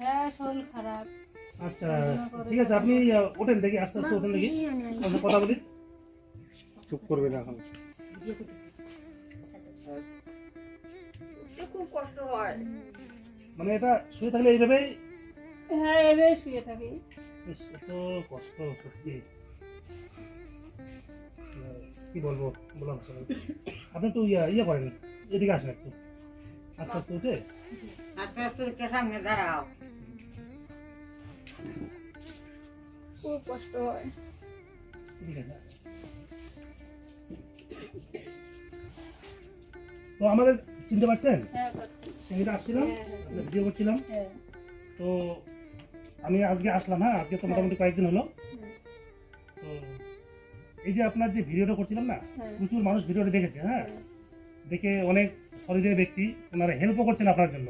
হ্যাঁ শরীর খারাপ। আচ্ছা ঠিক আছে আপনি ওঠেন দেখি আস্তে আস্তে ওঠেন দেখি। কথা বলি। চুপ করবে না এখন খুব কষ্ট হয়। মানে এটা শুয়ে থাকলে এইভাবেই হ্যাঁ শুয়ে থাকি। ইস, কষ্ট সত্যি। কি বলব? বলার আপনি একটু ইয়া ইয়ে করেন এদিকে আসেন একটু। আস্তে আস্তে উঠে। আস্তে আস্তে উঠে সামনে দাঁড়াও। খুব কষ্ট হয়। তো আমাদের চিনতে পারছেন? হ্যাঁ আসছিলাম হ্যাঁ, হ্যাঁ। ভিডিও করছিলাম। হ্যাঁ। তো আমি আজকে আসলাম হ্যাঁ আজকে তো মোটামুটি কয়েকদিন হলো। তো এই যে আপনার যে ভিডিওটা করছিলাম না হ্যাঁ। প্রচুর মানুষ ভিডিওটা দেখেছে হ্যাঁ। দেখে অনেক সহৃদয় ব্যক্তি ওনারা হেল্পও করছেন আপনার জন্য।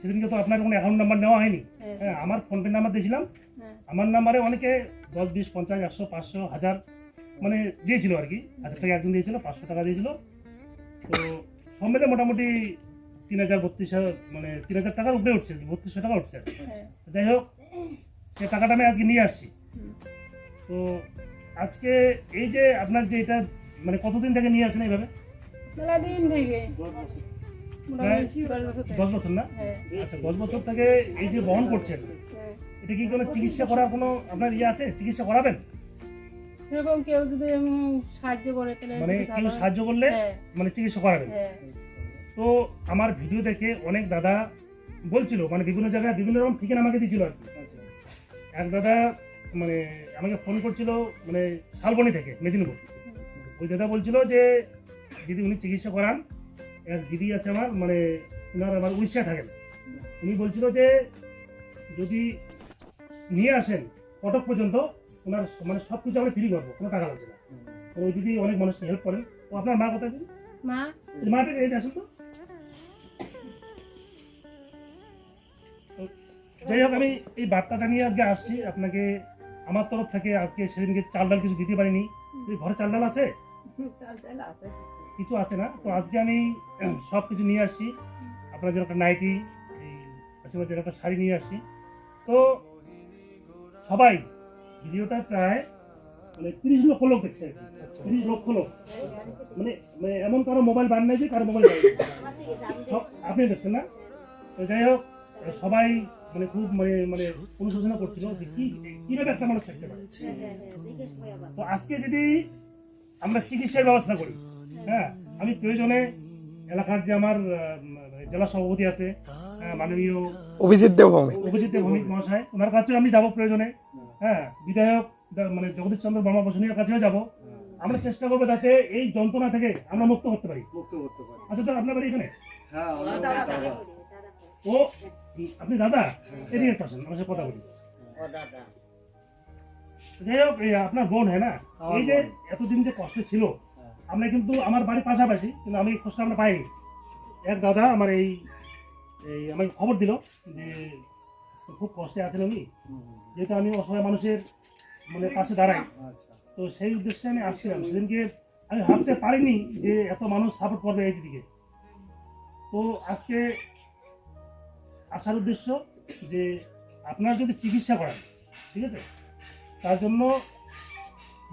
সেদিনকে তো আপনার কোনো অ্যাকাউন্ট নাম্বার নেওয়া হয়নি। হ্যাঁ। হ্যাঁ আমার ফোনপে নাম্বার দিয়েছিলাম। হ্যাঁ। আমার নাম্বারে অনেকে দশ বিশ পঞ্চাশ একশো পাঁচশো হাজার মানে দিয়েছিল আর কি। হাজার টাকা একজন দিয়েছিল পাঁচশো টাকা দিয়েছিল। তো সব মিলে মোটামুটি তিন হাজার বত্রিশ হাজার মানে তিন হাজার টাকার উপরে উঠছে বত্রিশশো টাকা উঠছে। হ্যাঁ। যাই হোক সে টাকাটা আমি আজকে নিয়ে আসছি। তো আজকে এই যে আপনার যে এটা মানে কতদিন থেকে নিয়ে আসেন এইভাবে? দিন দশ বছর না? হ্যাঁ। আচ্ছা দশ বছর থেকে এই যে বহন করছেন হ্যাঁ। এটা কি কোনো চিকিৎসা করার কোনো আপনার ইয়ে আছে? চিকিৎসা করাবেন? এরকম কেউ যদি সাহায্য করে মানে কেউ সাহায্য করলে হ্যাঁ। মানে চিকিৎসা করাবেন? হ্যাঁ। তো আমার ভিডিও দেখে অনেক দাদা বলছিল মানে বিভিন্ন জায়গায় বিভিন্ন রকম ঠিকানা আমাকে দিয়েছিল আর এক দাদা মানে আমাকে ফোন করছিল মানে শালবনি থেকে মেদিনীপুর। ওই দাদা বলছিল যে দিদি উনি চিকিৎসা করান। এক দিদি আছে আমার মানে ওনার আমার উড়িষ্যায় থাকেন। উনি বলছিল যে যদি নিয়ে আসেন কটক পর্যন্ত ওনার মানে সব কিছু আমরা ফ্রি করব কোনো টাকা লাগবে না। ওই দিদি অনেক মানুষকে হেল্প করেন তো আপনার মা কোথায় দিন মা? এই আসুন তো। যাই হোক আমি এই বার্তাটা নিয়ে আজকে আসছি। আপনাকে আমার তরফ থেকে আজকে সেদিনকে চাল ডাল কিছু দিতে পারিনি। ঘরে চাল ডাল আছে? চাল চাল আছে কিছু। আছে না, তো আজকে আমি সব কিছু নিয়ে আসছি। আপনার জন্য একটা নাইটি জন্য একটা শাড়ি নিয়ে আসছি। তো সবাই, ভিডিওটা প্রায় মানে তিরিশ লক্ষ লোক দেখছে তিরিশ লক্ষ লোক। মানে মানে এমন কারও মোবাইল বান নাই যে কারও মোবাইল আপনি দেখছেন না? তো যাই হোক, সবাই মানে খুব মানে মানে অনুশোচনা করছিল যে কি, কীভাবে একটা মানুষ থাকতে পারে। তো আজকে যদি আমরা চিকিৎসার ব্যবস্থা করি হ্যাঁ আমি প্রয়োজনে এলাকার যে আমার জেলা সভাপতি আছে মাননীয় অভিজিৎ অভিজিৎ ভৌমিক মহাশয় ওনার কাছেও আমি যাব প্রয়োজনে। হ্যাঁ বিধায়ক মানে জগদীশ চন্দ্র বর্মা বসুনিয়ার কাছেও যাব। আমরা চেষ্টা করব যাতে এই যন্ত্রণা থেকে আমরা মুক্ত করতে পারি। মুক্ত করতে পারে। আচ্ছা তো আপনার বাড়ি এখানে? হ্যাঁ ও দাদা দাদা। ও আপনি দাদা? এদিকে একটা আসেন আমার সাথে কথা বলি। যাই হোক আপনার বোন হ্যাঁ না? এই যে। এতদিন যে কষ্ট ছিল। আমরা কিন্তু আমার বাড়ির পাশাপাশি কিন্তু আমি কষ্ট আমরা পাইনি এক দাদা আমার এই এই আমাকে খবর দিল যে খুব কষ্টে আছেন উনি। যেহেতু আমি অসহায় মানুষের মানে পাশে দাঁড়াই। তো সেই উদ্দেশ্যে আমি আসছিলাম। সেদিনকে আমি ভাবতে পারিনি যে এত মানুষ সাপোর্ট করবে এই দিদিকে। তো আজকে আসার উদ্দেশ্য যে আপনার যদি চিকিৎসা করান, ঠিক আছে? তার জন্য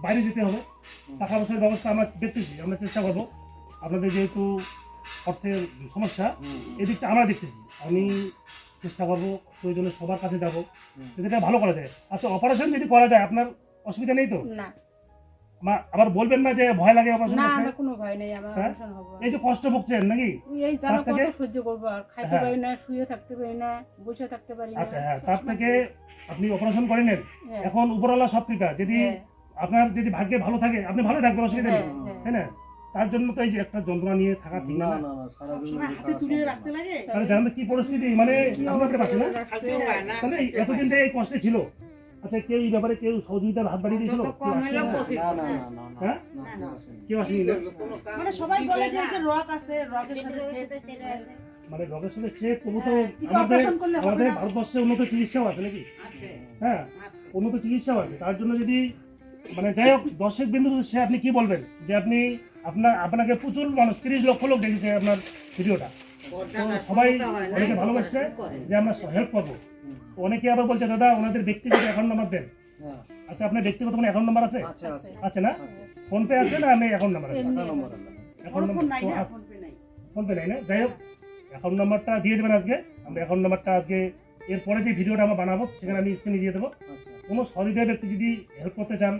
বাইরে যেতে হবে। টাকা পয়সার ব্যবস্থা আমরা দেখতেছি আমরা চেষ্টা করব। আপনাদের যেহেতু অর্থের সমস্যা এদিকটা আমরা দেখতেছি। আমি চেষ্টা করব প্রয়োজনে সবার কাছে যাব। যদি এটা ভালো করা যায়। আচ্ছা অপারেশন যদি করা যায় আপনার অসুবিধা নেই তো? না। আবার বলবেন না যে ভয় লাগে অপারেশন না আমার কোনো ভয় নেই আমার হ্যাঁ? অপারেশন হব। এই যে কষ্ট ভুগছেন নাকি? এই জ্বালা তার থেকে- কত সহ্য করব আর? খাইতে হ্যাঁ। পারি না শুয়ে থাকতে পারি না বসে থাকতে পারি না। আচ্ছা হ্যাঁ তার থেকে আপনি অপারেশন করে নেন। হ্যাঁ, এখন উপরওয়ালা সব কৃপা। যদি আপনার যদি ভাগ্যে ভালো থাকে আপনি ভালো থাকবেন অসুবিধা নেই। হ্যাঁ, হ্যাঁ। তাই না? তার জন্য তো এই যে একটা যন্ত্রণা নিয়ে থাকা ঠিক না। লাগে? তাহলে তো কি পরিস্থিতি মানে আপনার পাশে না? তাহলে এতদিন থেকে এই কষ্টে ছিল। আচ্ছা কেউ এই ব্যাপারে কেউ সহযোগিতার হাত বাড়িয়ে দিয়েছিল? তো কম হলেও পঁচিশ না না না না না হ্যাঁ? কেউ আসেনি। মানে সবাই বলে যে এটা রক আছে রকের সাথে মানে রোগের সাথে সে তবু তো হ্যাঁ, আমাদের? ভারতবর্ষে উন্নত চিকিৎসাও আছে নাকি? হ্যাঁ উন্নত চিকিৎসাও আছে। তার জন্য যদি মানে যাই হোক দর্শক বিন্দু সে আপনি কি বলবেন? যে আপনি আপনার আপনাকে প্রচুর মানুষ তিরিশ লক্ষ লোক দেখেছে আপনার ভিডিওটা। সবাই অনেকে ভালোবাসছে যে আমরা হেল্প করব। অনেকে আবার বলছে দাদা ওনাদের ব্যক্তিগত অ্যাকাউন্ট নাম্বার দেন। হ্যাঁ। আচ্ছা আপনার ব্যক্তিগত কোনো অ্যাকাউন্ট নাম্বার আছে? আছে না? ফোন পে আছে না আমি অ্যাকাউন্ট নাম্বার আছে? অ্যাকাউন্ট নাম্বার নাই ফোন পে নাই। না? যাই হোক অ্যাকাউন্ট নাম্বারটা দিয়ে দেবেন আজকে। আমরা অ্যাকাউন্ট নাম্বারটা আজকে এরপরে যে ভিডিওটা আমরা বানাবো সেখানে আমি স্ক্রিনে দিয়ে দেবো। আচ্ছা। কোনো সহৃদয় ব্যক্তি যদি হেল্প করতে চান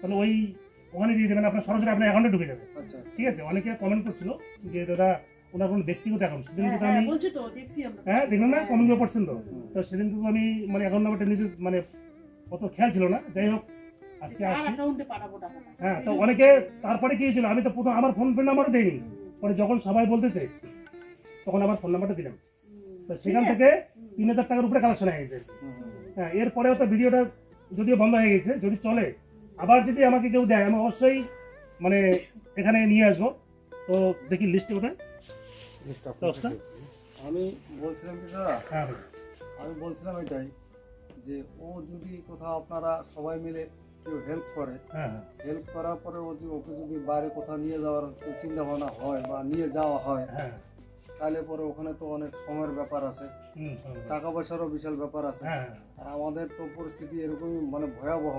তাহলে ওই ওখানে দিয়ে দেবেন আপনার সরাসরি আপনার অ্যাকাউন্টে ঢুকে যাবে। আচ্ছা ঠিক আছে? অনেকে কমেন্ট করছিল যে দাদা ওনার কোনো ব্যক্তিগত অ্যাকাউন্ট সেদিন হ্যাঁ, কিন্তু হ্যাঁ, আমি বলছি তো দেখছি আমরা। হ্যাঁ দেখলেন না কমেন্ট করছেন তো। তো সেদিন কিন্তু আমি মানে অ্যাকাউন্ট নাম্বারটা নিজে মানে অত খেয়াল ছিল না। যাই হোক আজকে টাকাটা হ্যাঁ তো অনেকে তারপরে কি হয়েছিল আমি তো প্রথম আমার ফোন পে নাম্বারও দেইনি। পরে যখন সবাই বলতেছে তখন আমার ফোন নাম্বারটা দিলাম। তো সেখান থেকে তিন হাজার টাকার উপরে কালেকশন হয়ে গেছে। হ্যাঁ এরপরেও তো ভিডিওটা যদিও বন্ধ হয়ে গেছে যদি চলে আবার যদি আমাকে কেউ দেয় আমি অবশ্যই মানে এখানে নিয়ে আসব। তো দেখি লিস্টে কোথায়? দশটা? আমি বলছিলাম কি দাদা? হ্যাঁ আমি বলছিলাম এটাই যে ও যদি কোথাও আপনারা সবাই মিলে কেউ হেল্প করে হ্যাঁ হ্যাঁ। হেল্প করার পরে ও যদি ওকে যদি বাইরে কোথাও নিয়ে যাওয়ার চিন্তা ভাবনা হয় বা নিয়ে যাওয়া হয় হ্যাঁ। তাহলে পরে ওখানে তো অনেক সময়ের ব্যাপার আছে। টাকা পয়সারও বিশাল ব্যাপার আছে। হ্যাঁ। আর আমাদের তো পরিস্থিতি এরকমই মানে ভয়াবহ।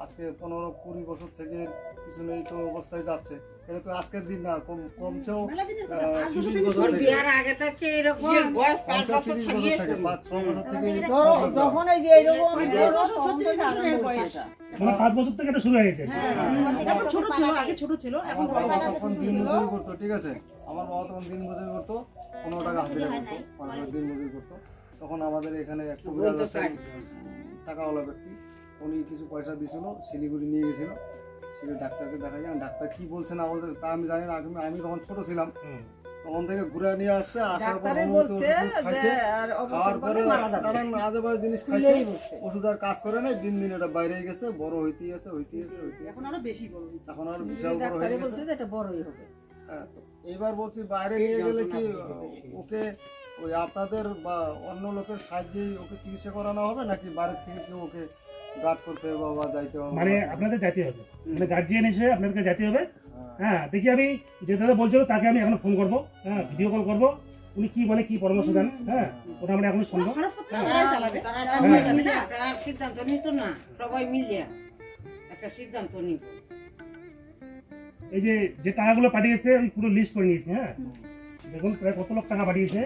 আজকে পনেরো কুড়ি বছর থেকে পিছনে এই তো অবস্থায় যাচ্ছে। এটা তো আজকের দিন না কম কমছেও আগে থেকে এরকম পাঁচ তিরিশ বছর থেকে পাঁচ ছ বছর থেকে। যখন এই যে এরকম। মানে পাঁচ বছর থেকে এটা শুরু হয়েছে হ্যাঁ, এখন কাছে ছোট ছিল আগে ছোট ছিল এখন আমার বড় বাবা তখন দিন মজুরি করতো ঠিক আছে? আমার বাবা তখন দিন মজুরি করতো পনেরো টাকা হাজিরা করতো পনেরো দিন মজুরি করতো। তখন আমাদের এখানে এক টাকাওয়ালা ব্যক্তি। উনি কিছু পয়সা দিয়েছিল শিলিগুড়ি নিয়ে গেছিল। সেখানে ডাক্তারকে দেখা যায় ডাক্তার কি বলছে না বলছে তা আমি জানি না। আমি আমি তখন ছোট ছিলাম। তখন থেকে ঘুরে নিয়ে আসছে আসার পর ডাক্তারে হোমিওপ্যাথি বলছে ওষুধ যে খাচ্ছে আর খাওয়ার অপারেশন পরে করলে মারা যাবে। নানান আজে বাজে জিনিস খাইছে ওষুধ আর কাজ করে নাই দিন দিন এটা বাইরে গেছে বড় হইতে গেছে হইতে গেছে হইতে এখন আরও বেশি বড় এখন আর বিশাল বড় হয়ে গেছে। এটা বড়ই হবে। হ্যাঁ, এইবার বলছি বাইরে নিয়ে গেলে কি ওকে ওই আপনাদের বা অন্য লোকের সাহায্যেই ওকে চিকিৎসা করানো হবে নাকি বাইরের থেকে কেউ ওকে গার্ড করতে হবে বা যাইতে হবে। মানে আপনাদের যেতে হবে। মানে গার্জিয়ান হিসেবে আপনাদেরকে যেতে হবে। হ্যাঁ। হ্যাঁ দেখি আমি যে দাদা বলছিল তাকে আমি এখন ফোন করব। হ্যাঁ ভিডিও কল করব। উনি কি বলে কি পরামর্শ দেন। হ্যাঁ ওটা আমরা এখন শুনব। হ্যাঁ। সিদ্ধান্ত নিত না। সবাই মিলিয়ে একটা সিদ্ধান্ত নিব। এই যে যে টাকাগুলো পাঠিয়েছে আমি পুরো লিস্ট করে নিয়েছি হ্যাঁ। দেখুন প্রায় কত লোক টাকা পাঠিয়েছে?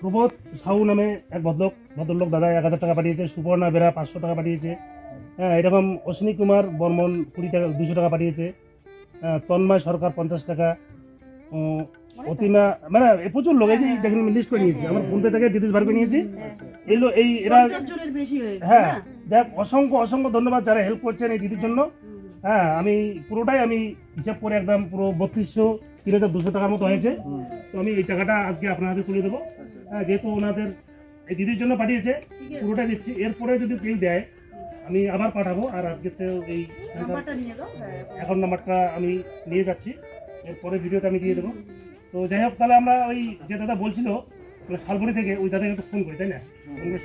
প্রবোধ সাউ নামে এক ভদ্রলোক ভদ্রলোক দাদা এক হাজার টাকা পাঠিয়েছে সুপর্ণা বেরা পাঁচশো টাকা পাঠিয়েছে। হ্যাঁ এরকম অশ্বিনী কুমার বর্মন কুড়ি টাকা দুশো টাকা পাঠিয়েছে। তন্ময় সরকার পঞ্চাশ টাকা। অতিমা মানে প্রচুর লোক এই যে দেখুন আমি লিস্ট করে নিয়েছি। আমার ফোনপে থেকে ডিটেলস বার করে নিয়েছি। এগুলো এই এরা হয়ে হ্যাঁ? যাক অসংখ্য অসংখ্য ধন্যবাদ যারা হেল্প করছেন এই দিদির জন্য। হ্যাঁ আমি পুরোটাই আমি হিসাব করে একদম পুরো বত্রিশশো তিন হাজার দুশো টাকার মতো হয়েছে। তো আমি এই টাকাটা আজকে আপনার হাতে তুলে দেবো। হ্যাঁ যেহেতু ওনাদের এই দিদির জন্য পাঠিয়েছে। পুরোটাই দিচ্ছি। এরপরে যদি কেউ দেয় আমি আবার পাঠাবো আর আজকে তো এই অ্যাকাউন্ট নাম্বারটা আমি নিয়ে যাচ্ছি। এরপরে ভিডিওতে আমি দিয়ে দেবো। তো যাই হোক তাহলে আমরা ওই যে দাদা বলছিল মানে শালবনি থেকে ওই দাদাকে একটু ফোন করি তাই না? ফোন করে।